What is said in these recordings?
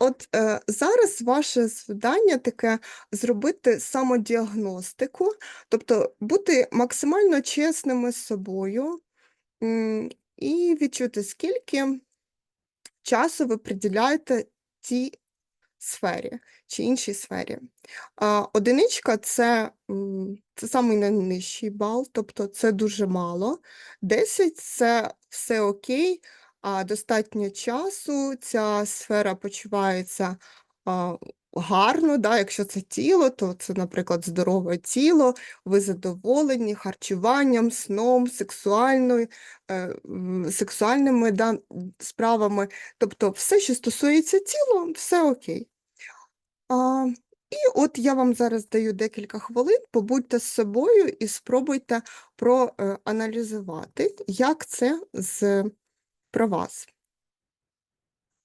от е, зараз ваше завдання таке зробити самодіагностику, тобто бути максимально чесними з собою і відчути, скільки часу ви приділяєте цій сфері чи іншій сфері. А, одиничка це, це самий найнижчий бал, тобто це дуже мало. 10 це все окей, достатньо часу, ця сфера почувається гарно, да, якщо це тіло, то це, наприклад, здорове тіло, ви задоволені харчуванням, сном, сексуальною, е, сексуальними да, справами. Тобто все, що стосується тіла, все окей. А, і от я вам зараз даю декілька хвилин, побудьте з собою і спробуйте проаналізувати, як це з, про вас.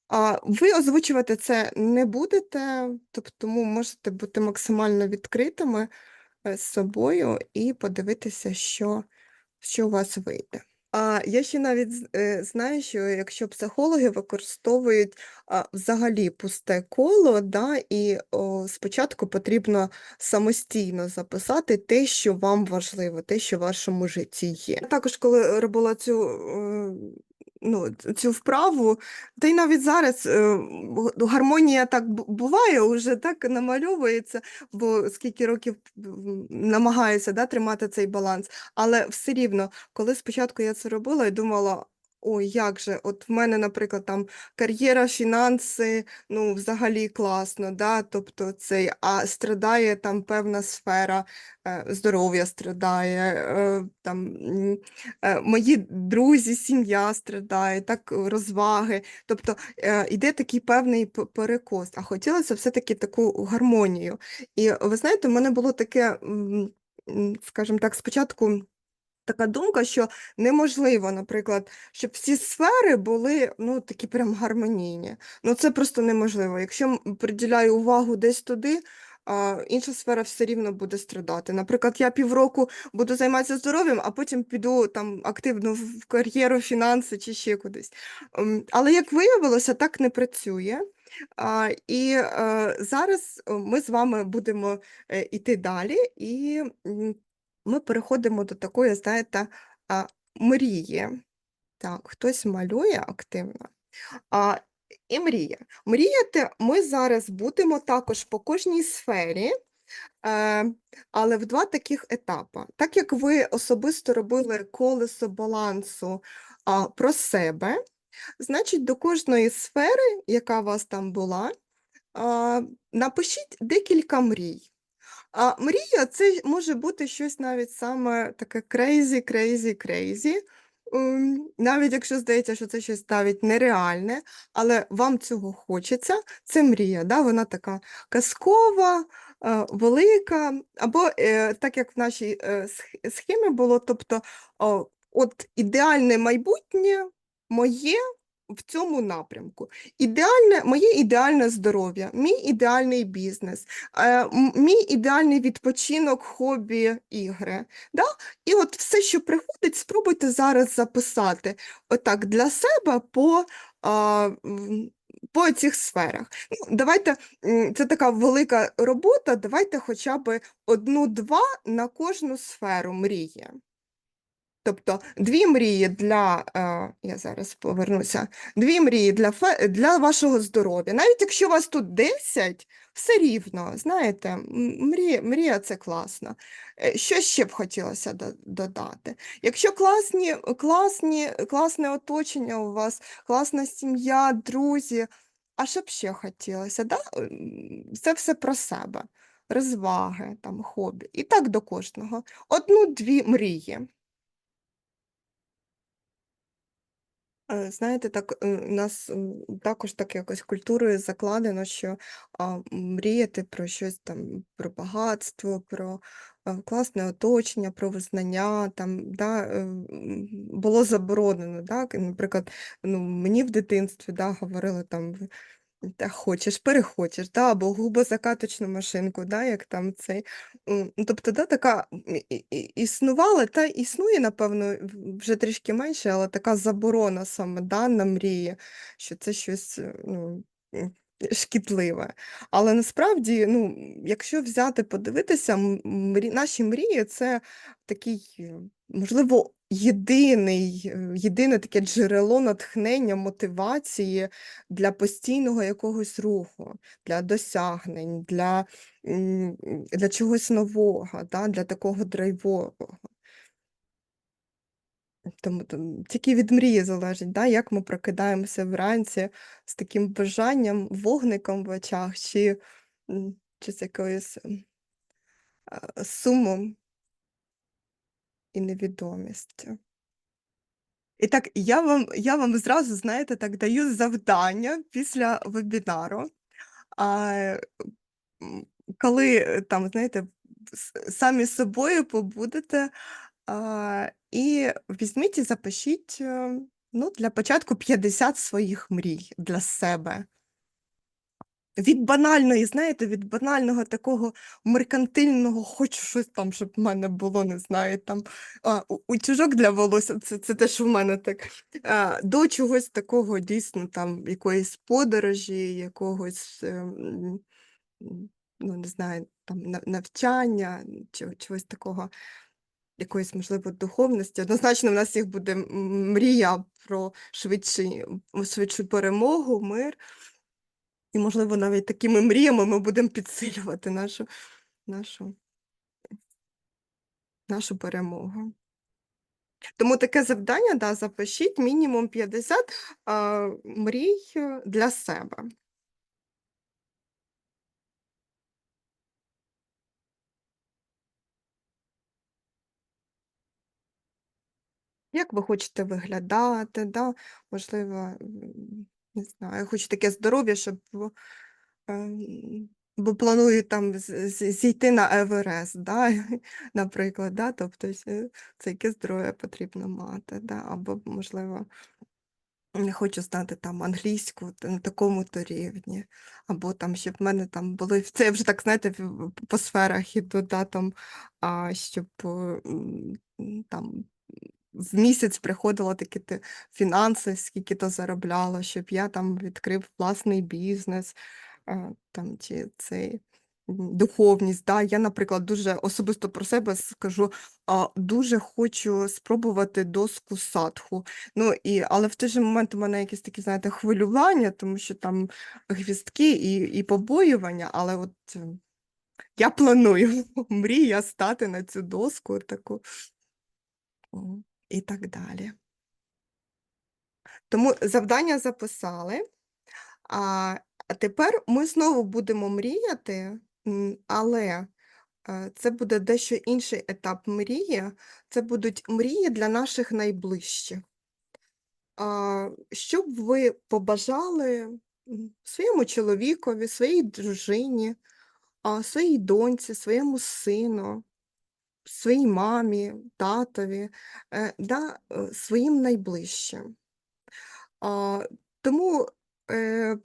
А, ви озвучувати це не будете, тобто можете бути максимально відкритими е, з собою і подивитися, що, що у вас вийде. А я ще навіть е, знаю, що якщо психологи використовують взагалі пусте коло, да, і о, спочатку потрібно самостійно записати те, що вам важливо, те, що в вашому житті є. Також, коли робила цю, е, ну, цю вправу, та й навіть зараз е, гармонія так буває, вже так намальовується, бо скільки років намагаюся да, тримати цей баланс, але все рівно коли спочатку я це робила і думала, ой, як же, от в мене, наприклад, там кар'єра, фінанси, ну, взагалі класно, да? тобто цей, а страдає там певна сфера, е, здоров'я страдає, е, там, е, мої друзі, сім'я страдає, так, розваги. Тобто е, йде такий певний перекос, а хотілося все-таки таку гармонію. І ви знаєте, в мене було таке, скажімо так, спочатку така думка, що неможливо, наприклад, щоб всі сфери були ну, такі прям гармонійні. Ну це просто неможливо. Якщо приділяю увагу десь туди, а, інша сфера все рівно буде страдати. Наприклад, я півроку буду займатися здоров'ям, а потім піду там активно в кар'єру, фінанси чи ще кудись. Але як виявилося, так не працює. А, І е, зараз е, ми з вами будемо е, іти далі, і ми переходимо до такої, знаєте, мрії. Так, хтось малює активно. А, і мрія. Мріяти ми зараз будемо також по кожній сфері, е, але в два таких етапи. Так як ви особисто робили колесо балансу а, про себе, значить до кожної сфери, яка у вас там була, а, напишіть декілька мрій. А мрія це може бути щось навіть саме таке crazy, crazy. Ем, Навіть якщо здається, що це щось навіть нереальне, але вам цього хочеться, це мрія, да? вона така казкова, е, велика, або е, так як в нашій е, схемі було, тобто от ідеальне майбутнє моє в цьому напрямку. Ідеальне, моє ідеальне здоров'я, мій ідеальний бізнес, е, мій ідеальний відпочинок, хобі, ігри. Да? І от все, що приходить, спробуйте зараз записати отак для себе по, м, по цих сферах. Ну, давайте, це така велика робота, давайте хоча б одну-два на кожну сферу мрії. Тобто дві мрії для, е, я зараз повернуся, дві мрії для, для вашого здоров'я. Навіть якщо у вас тут 10, все рівно, знаєте, мрія, мрія це класно. Е, Що ще б хотілося додати? Якщо класні, класні, класне оточення у вас, класна сім'я, друзі, а що б ще хотілося? Да? Це все про себе, розваги, там, хобі. І так до кожного. Одну-дві мрії. Знаєте, так е, у нас також так якось культурою закладено, що а, мріяти про щось там, про багатство, про а, класне оточення, про визнання там, да, е, було заборонено. Так? Наприклад, ну, мені в дитинстві да, говорили там. Та хочеш, перехочеш, да, або губозакаточну машинку, да, як там цей. Ну, Тобто, да, така існувала та існує, напевно, вже трішки менше, але така заборона саме да, на мрії, що це щось, е, ну, шкідливе. Але насправді, ну, якщо взяти, подивитися, мрі наші мрії- це такий, е, можливо, єдиний е, єдине таке джерело натхнення, мотивації для постійного якогось руху, для досягнень, для, для чогось нового, да, для такого драйвового. Тому там тільки від мрії залежить, да, як ми прокидаємося вранці з таким бажанням, вогником в очах, чи, чи з якоюсь, сумом і невідомістю. І так, я вам я вам зразу, знаєте, так даю завдання після вебінару. А, коли, е, там, знаєте, самі з собою побудете, а, і візьміть і запишіть, е, ну, для початку 50 своїх мрій для себе. Від банальної, знаєте, від банального такого меркантильного, хочу щось там, щоб в мене було, не знаю, там, а, утюжок для волосся, це це те, що в мене так, а, до чогось такого дійсно там, якоїсь подорожі, якогось, ем, ну, не знаю, там навчання, чого чогось такого, якоїсь, можливо, духовності. Однозначно, в нас всіх буде мрія про швидший швидшу перемогу, мир. І, можливо, навіть такими мріями ми будемо підсилювати нашу нашу нашу перемогу. Тому таке завдання, да, запишіть мінімум 50, а, мрій для себе. Як ви хочете виглядати, да, можливо, не знаю, хочу таке здоров'я, щоб, ем, бо планую там зійти на Еверест, да, наприклад, да, тобто це це яке здоров'я потрібно мати, да, або, можливо, я хочу знати там англійську на такому-то рівні, або там, щоб в мене там були це вже так, знаєте, по сферах іду, да, там, а, щоб, там в місяць приходило такі-то фінанси, скільки-то заробляла, щоб я там відкрив власний бізнес, там чи цей, духовність. Да. Я, наприклад, дуже особисто про себе скажу, дуже хочу спробувати доску садху. Ну, і але в той же момент у мене якісь такі, знаєте, хвилювання, тому що там гвіздки і і побоювання, але от я планую, мрія стати на цю доску таку. І так далі. Тому завдання записали. А тепер ми знову будемо мріяти, але, е, це буде дещо інший етап мрії. Це будуть мрії для наших найближчих. А, що б ви побажали, своєму чоловікові, своїй дружині, своїй доньці, своєму сину, своїй мамі, татові, е, да, е, своїм найближчим? Тому, е,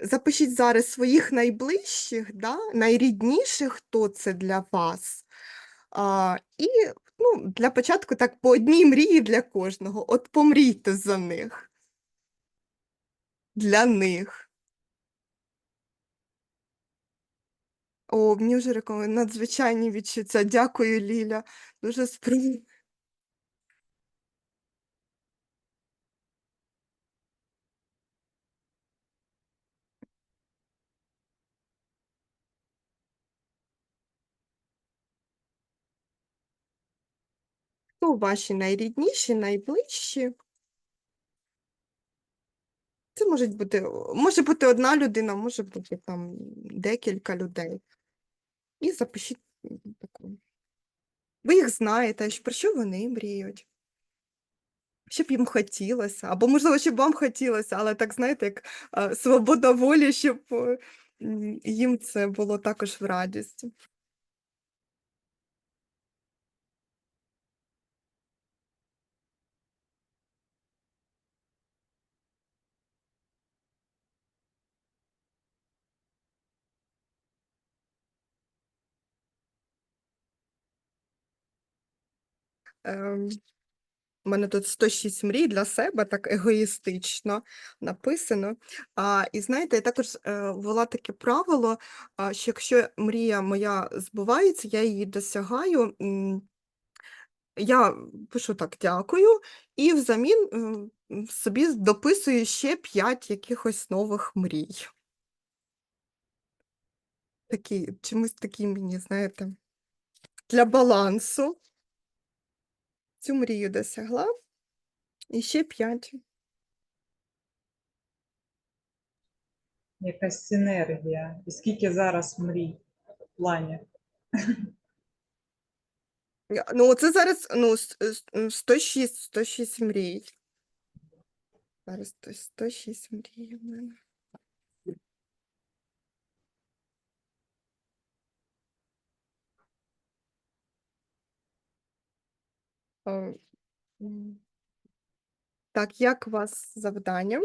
запишіть зараз своїх найближчих, да, найрідніших, хто це для вас. І, ну, для початку так по одній мрії для кожного. От помрійте за них. Для них. О, мені вже реко надзвичайні відчуття. Дякую, Ліля. Дуже спри Хто ваші найрідніші, найближчі? Це можуть бути може бути 1 людина, може бути там декілька людей. І запишіть таку. Ви їх знаєте, про що вони мріють. Що б їм хотілося, або, можливо, щоб вам хотілося, але так, знаєте, як, свобода волі, щоб, їм це було також в радість. У мене тут 106 мрій для себе, так егоїстично написано. А, і знаєте, я також е, ввела таке правило, що якщо мрія моя збувається, я її досягаю. Я пишу так, дякую, і взамін собі дописую ще 5 якихось нових мрій. Такі, чомусь такі мені, знаєте, для балансу. Цю мрію досягла. І ще 5. Якась синергія. І скільки зараз мрій в плані? Ну, це зараз ну, с- с- м, 106, 106 мрій. Зараз 106 мрій в мене. Так, як у вас завдання?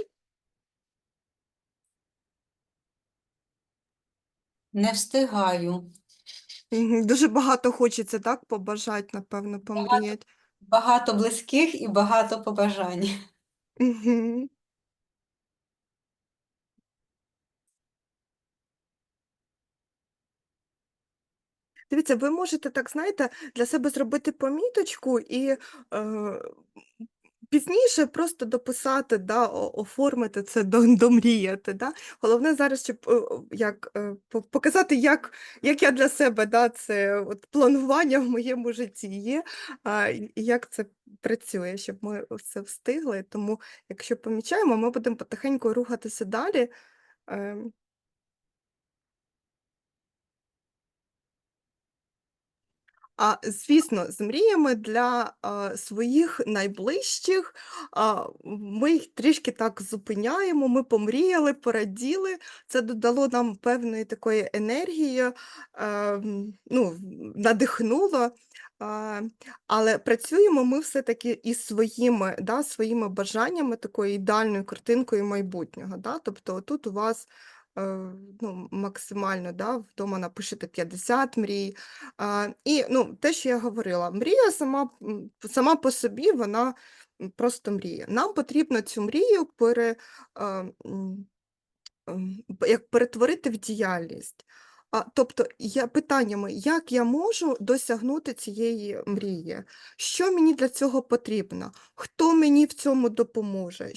Не встигаю. Дуже багато хочеться, так, побажати, напевно, помріяти. Багато близьких і багато побажань. Мгм. Дивіться, ви можете так, знаєте, для себе зробити поміточку і е, пізніше просто дописати, да, оформити це, домріяти. Да? Головне зараз, щоб е, як, е, показати, як, як я для себе да, це от, планування в моєму житті є, а, як це працює, щоб ми все встигли. Тому, якщо помічаємо, ми будемо потихеньку рухатися далі. Ем, А, звісно, з мріями для а, своїх найближчих а, ми їх трішки так зупиняємо. Ми помріяли, пораділи. Це додало нам певної такої енергії, ем, ну, надихнуло. А, але працюємо ми все-таки із своїми, да, своїми бажаннями, такою ідеальною картинкою майбутнього. Да? Тобто тут у вас ну, максимально да, вдома напишете 50 мрій. І ну, те, що я говорила, мрія сама, сама по собі, вона просто мрія. Нам потрібно цю мрію пере, ем, як перетворити в діяльність. А, тобто я питаннями, як я можу досягнути цієї мрії? Що мені для цього потрібно? Хто мені в цьому допоможе?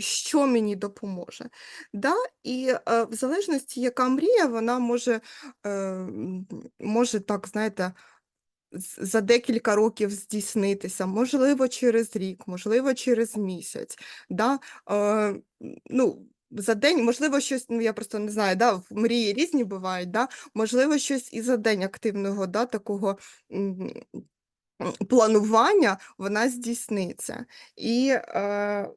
Що мені допоможе? Да? І е, в залежності, яка мрія, вона може, е, може так, знаєте, за декілька років здійснитися, можливо, через рік, можливо, через місяць. Да? Е, ну, за день, можливо, щось, ну я просто не знаю, да, мрії різні бувають, да? можливо, щось і за день активного, да, такого планування вона здійсниться. І е,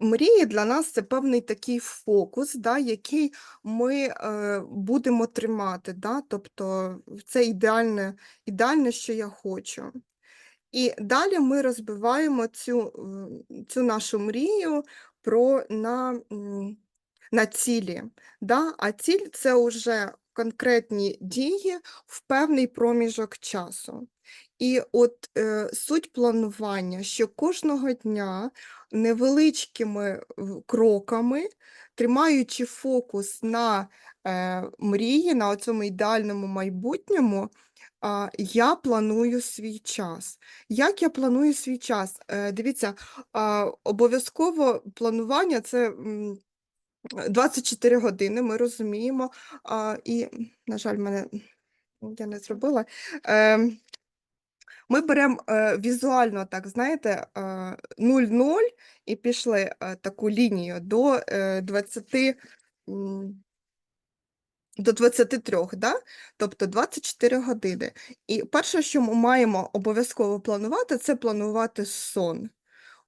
Мрії для нас це певний такий фокус, да, який ми е, будемо тримати. Да? Тобто це ідеальне, ідеальне, що я хочу. І далі ми розбиваємо цю, цю нашу мрію про на, на цілі. Да? А ціль це вже конкретні дії в певний проміжок часу. І от е, суть планування, що кожного дня невеличкими кроками, тримаючи фокус на е, мрії, на цьому ідеальному майбутньому, я планую свій час. Як я планую свій час? Е, Дивіться, обов'язково планування це 24 години, ми розуміємо. І, на жаль, мене я не зробила. Ем, Ми беремо е, візуально, так, знаєте, е, 0-0 і пішли е, таку лінію до е, 20. До 23, да? тобто 24 години. І перше, що ми маємо обов'язково планувати, це планувати сон.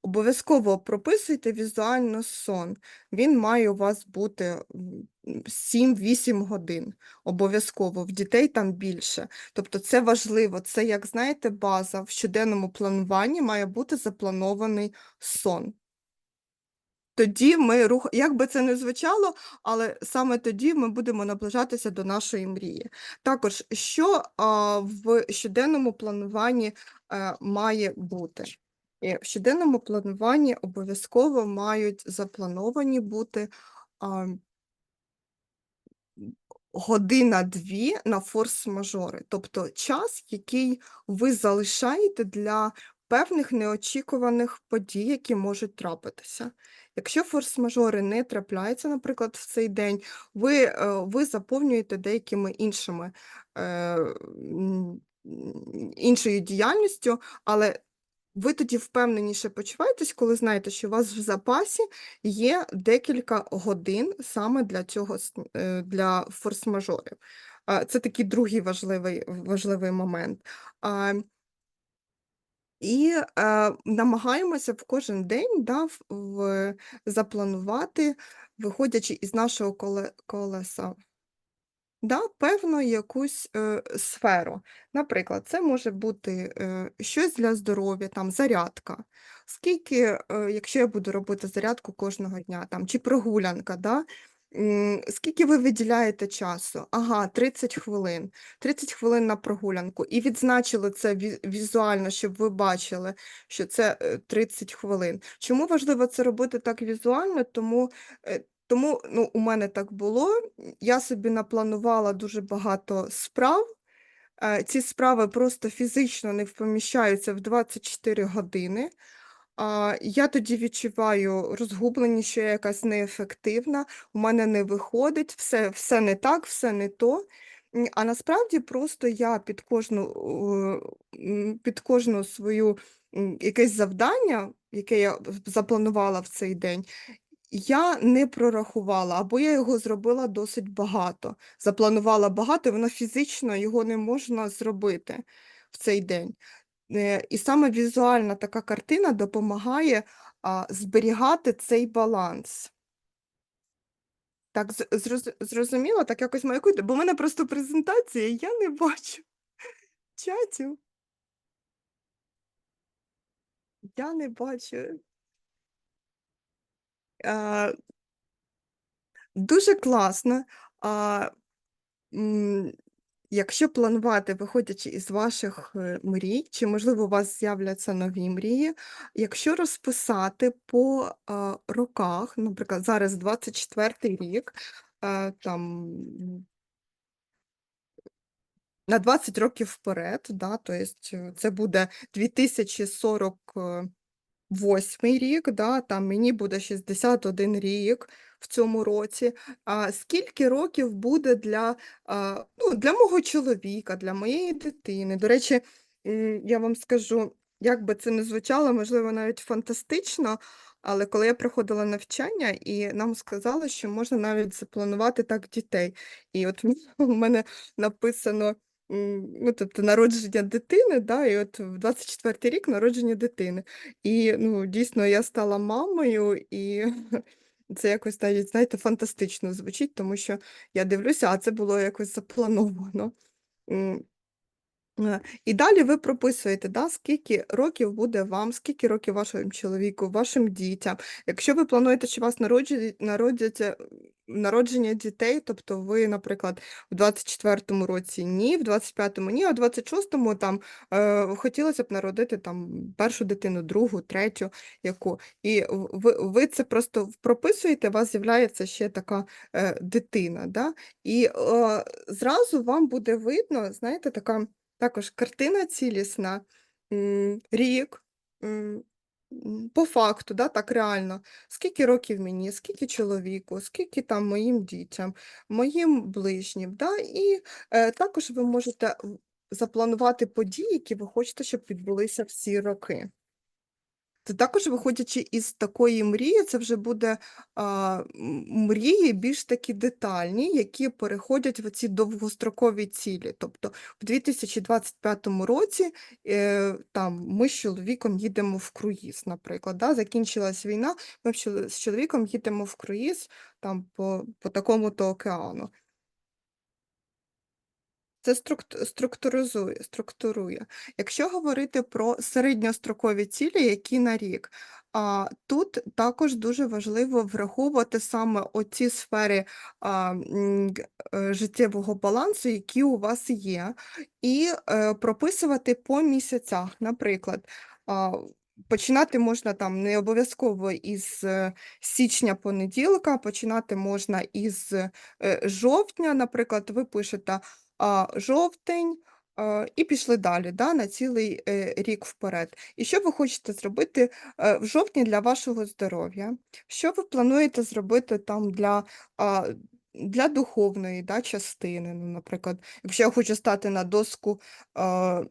Обов'язково прописуйте візуально сон. Він має у вас бути 7-8 годин. Обов'язково, в дітей там більше. Тобто це важливо, це, як знаєте, база в щоденному плануванні має бути запланований сон. Тоді ми рух, як би це не звучало, але саме тоді ми будемо наближатися до нашої мрії. Також, що а, в щоденному плануванні е, має бути? І в щоденному плануванні обов'язково мають заплановані бути а, година-дві на форс-мажори, тобто час, який ви залишаєте для певних неочікуваних подій, які можуть трапитися. Якщо форс-мажори не трапляються, наприклад, в цей день, ви, е, ви заповнюєте деякими іншими е, іншою діяльністю, але ви тоді впевненіше почуваєтесь, коли знаєте, що у вас в запасі є декілька годин саме для цього е, для форс-мажорів. Це такий другий важливий, важливий момент. І е, намагаємося в кожен день да, в, в- запланувати, виходячи із нашого коле, колеса Да, певну якусь е, сферу. Наприклад, це може бути е, щось для здоров'я, там зарядка. Скільки, е, якщо я буду робити зарядку кожного дня, там, чи прогулянка, да? Скільки ви виділяєте часу? Ага, 30 хвилин. 30 хвилин на прогулянку. І відзначили це візуально, щоб ви бачили, що це е, 30 хвилин. Чому важливо це робити так візуально? Тому, е, тому ну, у мене так було. Я собі напланувала дуже багато справ. Е, Ці справи просто фізично не впоміщаються в 24 години. Я тоді відчуваю розгубленість, що я якась неефективна, у мене не виходить, все, все не так, все не то. А насправді просто я під кожну, е, під кожну свою якесь завдання, яке я запланувала в цей день, я не прорахувала, або я його зробила досить багато. Запланувала багато, воно фізично його не можна зробити в цей день. Е, І саме візуальна така картина допомагає зберігати цей баланс. Так, зроз- зрозуміло, так якось маякуйте, бо в мене просто презентація, я не бачу чатів. Я не бачу. А, дуже класно. А, якщо планувати, виходячи із ваших е, мрій, чи, можливо, у вас з'являться нові мрії, якщо розписати по роках, наприклад, зараз 24 рік, а, там на 20 років вперед, да, то есть е, це буде 2048 рік, да, там мені буде 61 рік в цьому році. А скільки років буде для, ну, для мого чоловіка, для моєї дитини? До речі, я вам скажу, як би це не звучало, можливо, навіть фантастично, але коли я проходила навчання, і нам сказали, що можна навіть запланувати так дітей. І от у мене написано. Ну, тобто народження дитини, да, і от в 24 рік народження дитини. І ну, дійсно я стала мамою, і це якось навіть, знаєте, фантастично звучить, тому що я дивлюся, а це було якось заплановано. Е, І далі ви прописуєте, да, скільки років буде вам, скільки років вашому чоловіку, вашим дітям. Якщо ви плануєте, що вас народжі- народяться народження дітей, тобто ви, наприклад, в 24-му році ні, в 25-му ні, а в 26-му там е, хотілося б народити там першу дитину, другу, третю, яку. І ви, ви це просто прописуєте, у вас з'являється ще така е, дитина. Да? І е, зразу вам буде видно, знаєте, така. Також картина цілісна, рік, по факту, да, так реально, скільки років мені, скільки чоловіку, скільки там моїм дітям, моїм ближнім. Да, і е, також ви можете запланувати події, які ви хочете, щоб відбулися всі роки. Це також виходячи із такої мрії, це вже буде а, мрії більш такі детальні, які переходять в ці довгострокові цілі. Тобто в 2025 році е, там, ми з чоловіком їдемо в круїз, наприклад. Да? Закінчилась війна, ми з чоловіком їдемо в круїз там, по, по такому-то океану. Це структуризує, структурує. Якщо говорити про середньострокові цілі, які на рік, а, тут також дуже важливо враховувати саме оці сфери а, е, життєвого балансу, які у вас є, і е, прописувати по місяцях. Наприклад, а, Починати можна там не обов'язково із е, січня понеділка, починати можна із жовтня. Наприклад, ви пишете жовтень а, і пішли далі да, на цілий е, рік вперед. І що ви хочете зробити е, в жовтні для вашого здоров'я? Що ви плануєте зробити там для, для духовної да, частини? Ну, наприклад, якщо я хочу стати на доску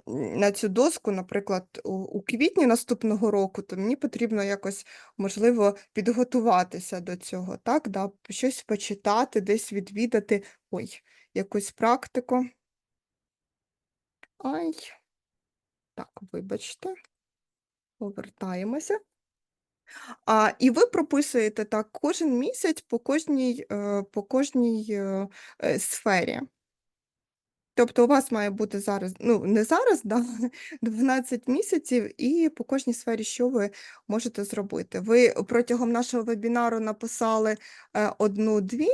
на цю доску, наприклад, у квітні наступного року, то мені потрібно якось, можливо, підготуватися до цього, так, да, щось почитати, десь відвідати, ой, якусь практику. Ай, так, вибачте, повертаємося. А, і ви прописуєте так кожен місяць по кожній, е, по кожній е, е, сфері. Тобто у вас має бути зараз, ну не зараз, да, 12 місяців, і по кожній сфері, що ви можете зробити. Ви протягом нашого вебінару написали одну-дві.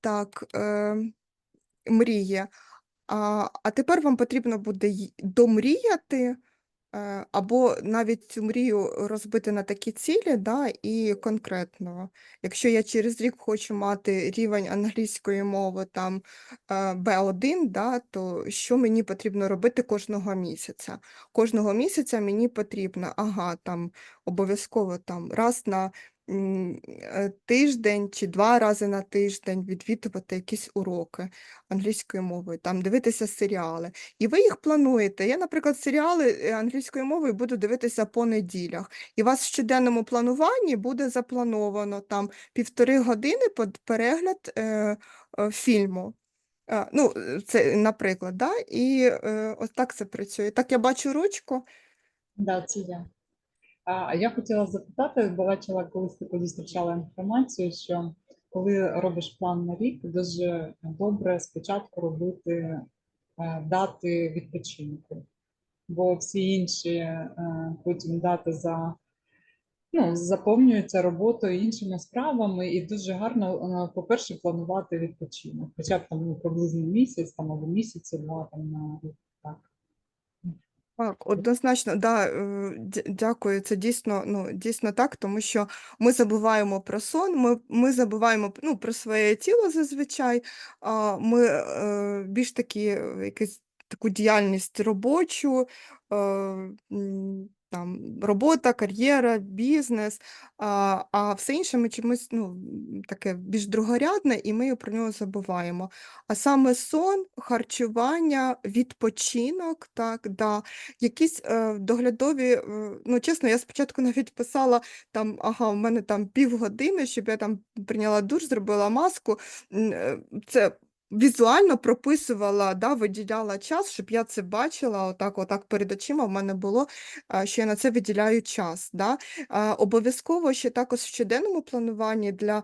Так, е, мрії. А, а тепер вам потрібно буде домріяти, е, або навіть цю мрію розбити на такі цілі, да, і конкретно. Якщо я через рік хочу мати рівень англійської мови там е, B1, да, то що мені потрібно робити кожного місяця? Кожного місяця мені потрібно, ага, там обов'язково там раз на е, тиждень чи два рази на тиждень відвідувати якісь уроки англійської мови, там дивитися серіали. І ви їх плануєте. Я, наприклад, серіали е, англійською мовою буду дивитися по неділях. І у вас в щоденному плануванні буде заплановано там півтори години под перегляд е, е, фільму. Е, ну, е, це, наприклад, да? і е, ось так це працює. Так, я бачу ручку. Да, це я. А я хотіла запитати, бачила, колись таку зустрічала інформацію, що коли робиш план на рік, дуже добре спочатку робити е, дати відпочинку, бо всі інші е, потім дати за ну, заповнюються роботою іншими справами, і дуже гарно, е, по-перше, планувати відпочинок. Хоча б там ну, приблизно місяць там або місяці два там на рік. Так. Однозначно, да, е, дякую. Це дійсно, ну, дійсно так, тому що ми забуваємо про сон, ми, ми забуваємо ну, про своє тіло зазвичай, а ми е, більш такі е, якусь таку діяльність робочу, там, робота, кар'єра, бізнес, а, а все інше ми чимось ну, таке більш другорядне, і ми про нього забуваємо. А саме сон, харчування, відпочинок, так, да, якісь е, доглядові, е, ну чесно, я спочатку навіть писала там, ага, у мене там півгодини, щоб я там прийняла душ, зробила маску. Е, Це візуально прописувала, да, виділяла час, щоб я це бачила, отак, отак перед очима в мене було, а, що я на це виділяю час. Да. Обов'язково ще також в щоденному плануванні для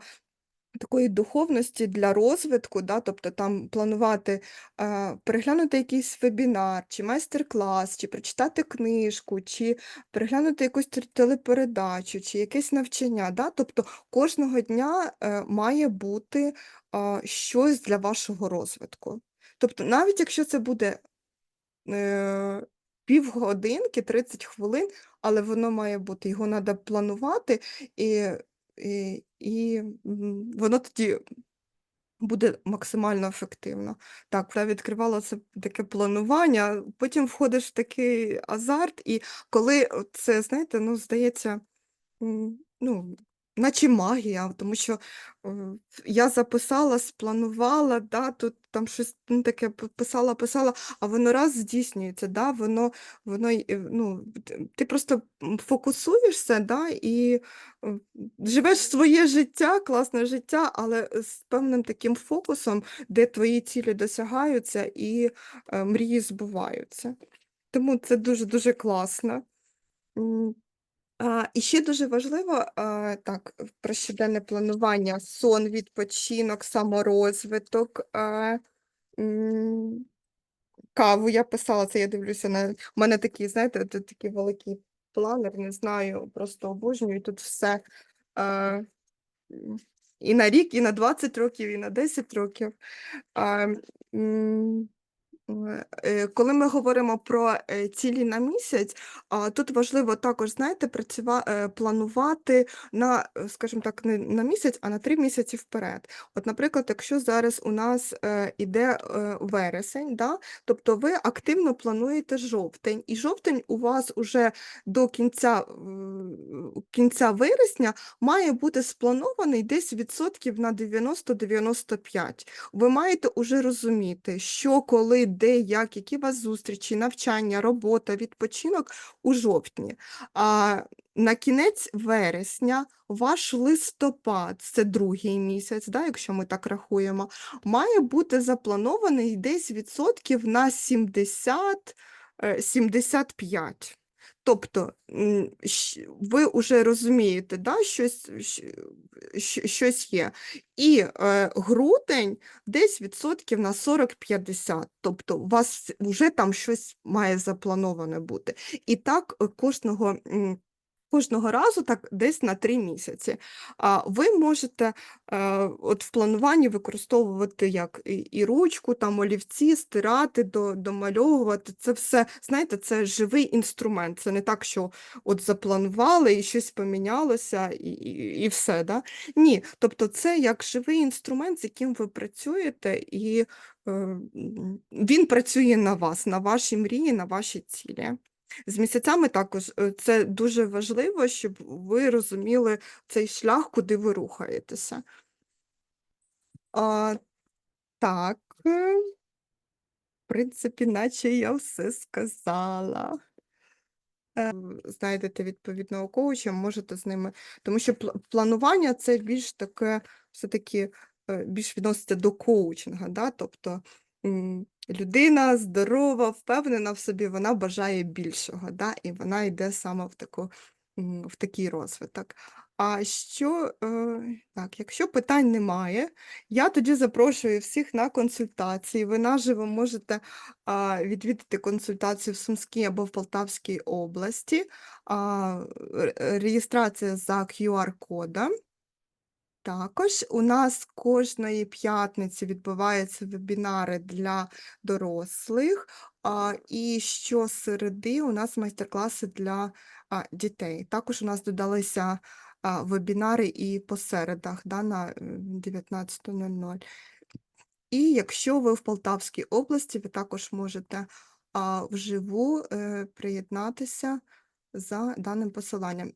такої духовності для розвитку, да, тобто там планувати е, переглянути якийсь вебінар, чи майстер-клас, чи прочитати книжку, чи переглянути якусь телепередачу, чи якесь навчання. Да? Тобто кожного дня е, має бути е, щось для вашого розвитку. Тобто, навіть якщо це буде е, півгодинки, 30 хвилин, але воно має бути, його треба планувати, і, і, і воно тоді буде максимально ефективно. Так, я відкривала це таке планування, потім входиш в такий азарт, і коли це, знаєте, ну, здається, ну, наче магія, тому що е, я записала, спланувала, да, тут там щось ну, таке писала, писала, а воно раз здійснюється, да, воно, воно е, ну, ти просто фокусуєшся, да, і е, живеш своє життя, класне життя, але з певним таким фокусом, де твої цілі досягаються і мрії збуваються. Тому це дуже-дуже класно. А, і ще дуже важливо, а, так, про щоденне планування, сон, відпочинок, саморозвиток. А, м, каву я писала, це я дивлюся на. У мене такі, знаєте, тут такий великий планер, не знаю, просто обожнюю. Тут все а, і на рік, і на 20 років, і на 10 років. А, м, Коли ми говоримо про е, цілі на місяць, тут важливо також, знаєте, працюва, е, планувати на, е, скажімо так, не на місяць, а на три місяці вперед. От, наприклад, якщо зараз у нас е, іде е, вересень, да, тобто ви активно плануєте жовтень, і жовтень у вас уже до кінця, кінця вересня має бути спланований десь відсотків на 90-95 ви маєте уже розуміти, що, коли, де, як, які у вас зустрічі, навчання, робота, відпочинок у жовтні. А на кінець вересня ваш листопад, це другий місяць, да, якщо ми так рахуємо, має бути запланований десь відсотків на 70 е, 75. Тобто ви вже розумієте, да, щось, щось є. І е, грудень десь відсотків на 40-50. Тобто у вас вже там щось має заплановане бути. І так е, кожного. Кожного разу так десь на три місяці. А ви можете е, от в плануванні використовувати як і, ручку, там олівці, стирати, до, домальовувати. Це все, знаєте, це живий інструмент. Це не так, що от запланували і щось помінялося, і, і, і все. Да? Ні, тобто це як живий інструмент, з яким ви працюєте, і е, він працює на вас, на ваші мрії, на ваші цілі. З місяцями також е, це дуже важливо, щоб ви розуміли цей шлях, куди ви рухаєтеся. А, так, е, в принципі, наче я все сказала. Е, Знайдете відповідного коуча, можете з ними. Тому що планування це більш таке, все-таки більш відноситься до коучинга. Да? Тобто людина здорова, впевнена в собі, вона бажає більшого, да? і вона йде саме в, таку, в такий розвиток. А що, е, так, якщо питань немає, я тоді запрошую всіх на консультації. Ви наживо можете відвідати консультацію в Сумській або в Полтавській області. Реєстрація за QR-кодом. Також у нас кожної п'ятниці відбуваються вебінари для дорослих, і щосереди у нас майстер-класи для дітей. Також у нас додалися вебінари і по середах да, на е, 19.00. І якщо ви в Полтавській області, ви також можете вживу е, приєднатися за даним посиланням.